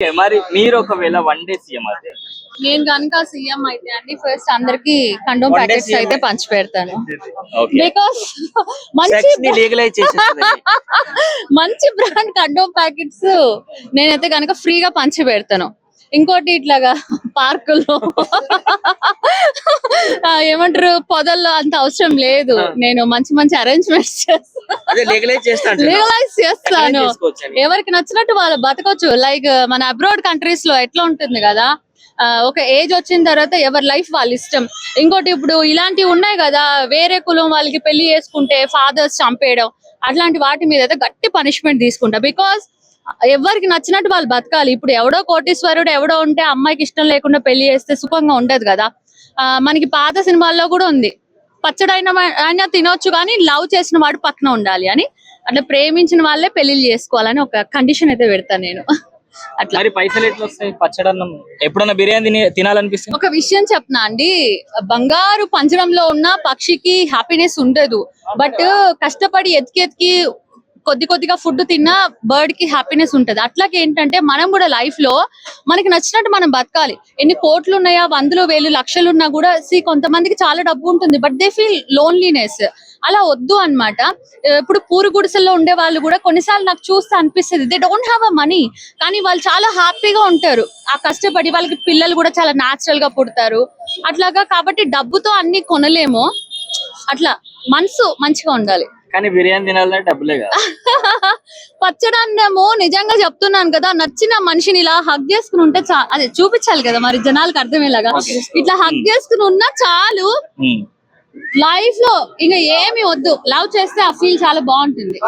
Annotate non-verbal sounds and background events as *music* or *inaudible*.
Okay, మరి మీరు ఒకవేళ వన్ డే సీఎం అయితే? నేను కనుక సీఎం అయితే అండి ఫస్ట్ అందరికి కండోమ్ ప్యాకెట్స్. అయితే పంచి పెడతాను. బికాస్ మంచి *laughs* మంచి బ్రాండ్ కండోమ్ ప్యాకెట్స్ నేనైతే కనుక ఫ్రీగా పంచి పెడతాను. ఇంకోటి ఇట్లాగా పార్కుల్లో ఏమంటారు పొదల్లో అంత అవసరం లేదు. నేను మంచి మంచి అరేంజ్మెంట్స్ చేస్తాను. లీగలైజ్ చేస్తాను. ఎవరికి నచ్చినట్టు వాళ్ళు బతకొచ్చు. లైక్ మన అబ్రాడ్ కంట్రీస్లో ఎట్లా ఉంటుంది కదా ఒక ఏజ్ వచ్చిన తర్వాత ఎవరి లైఫ్ వాళ్ళ ఇష్టం. ఇంకోటి ఇప్పుడు ఇలాంటివి ఉన్నాయి కదా వేరే కులం వాళ్ళకి పెళ్ళి చేసుకుంటే ఫాదర్స్ చంపేయడం అట్లాంటి వాటి మీద అయితే గట్టి పనిష్మెంట్ తీసుకుంటా. బికాస్ ఎవరికి నచ్చినట్టు వాళ్ళు బతకాలి. ఇప్పుడు ఎవడో కోటీశ్వరుడు ఎవడో ఉంటే అమ్మాయికి ఇష్టం లేకుండా పెళ్ళి చేస్తే సుఖంగా ఉండదు కదా. మనకి పాత సినిమాల్లో కూడా ఉంది. పచ్చడైన అయినా తినొచ్చు కానీ లవ్ చేసిన వాడు పక్కన ఉండాలి అని. అట్లా ప్రేమించిన వాళ్ళే పెళ్ళిళ్ళు చేసుకోవాలని ఒక కండిషన్ అయితే పెడతాను నేను. అట్లా. పైసలు ఎట్లా వస్తాయి? పచ్చడన్నం. ఎప్పుడన్నా బిర్యానీ తిని- తినాలనిపిస్తుంది? ఒక విషయం చెప్పనా అండి. బంగారు పంజరంలో ఉన్న పక్షికి హ్యాపీనెస్ ఉండదు. బట్ కష్టపడి ఎతికి ఎతికి కొద్ది కొద్దిగా ఫుడ్ తిన్నా బర్డ్కి హ్యాపీనెస్ ఉంటది. అట్లాగే ఏంటంటే మనం కూడా లైఫ్లో మనకి నచ్చినట్టు మనం బతకాలి. ఎన్ని కోట్లు ఉన్నాయా వందలు వేలు లక్షలు ఉన్నా కూడా సి కొంతమందికి చాలా డబ్బు ఉంటుంది బట్ దే ఫీల్ లోన్లీనెస్ అలా వద్దు అన్నమాట. ఇప్పుడు పూరు గుడిసెల్లో ఉండే వాళ్ళు కూడా కొన్నిసార్లు నాకు చూస్తే అనిపిస్తుంది they don't have a money కానీ వాళ్ళు చాలా హ్యాపీగా ఉంటారు. ఆ కష్టపడి వాళ్ళకి పిల్లలు కూడా చాలా నాచురల్గా పుడతారు. అట్లాగా కాబట్టి డబ్బుతో అన్ని కొనలేము. అట్లా మనసు మంచిగా ఉండాలి. కానీ బిర్యానీ తినాలంటే డబ్బులే కదా. పచ్చడన్నము నిజంగా చెప్తున్నాను కదా నచ్చిన మనిషిని ఇలా హగ్ చేసుకుని ఉంటే చా అదే చూపించాలి కదా మరి జనాలకు అర్థమయ్యేలాగా. ఇట్లా హగ్ చేసుకుని ఉన్నా చాలు. లైఫ్లో ఇంకా ఏమి వద్దు. లవ్ చేస్తే ఆ ఫీల్ చాలా బాగుంటుంది.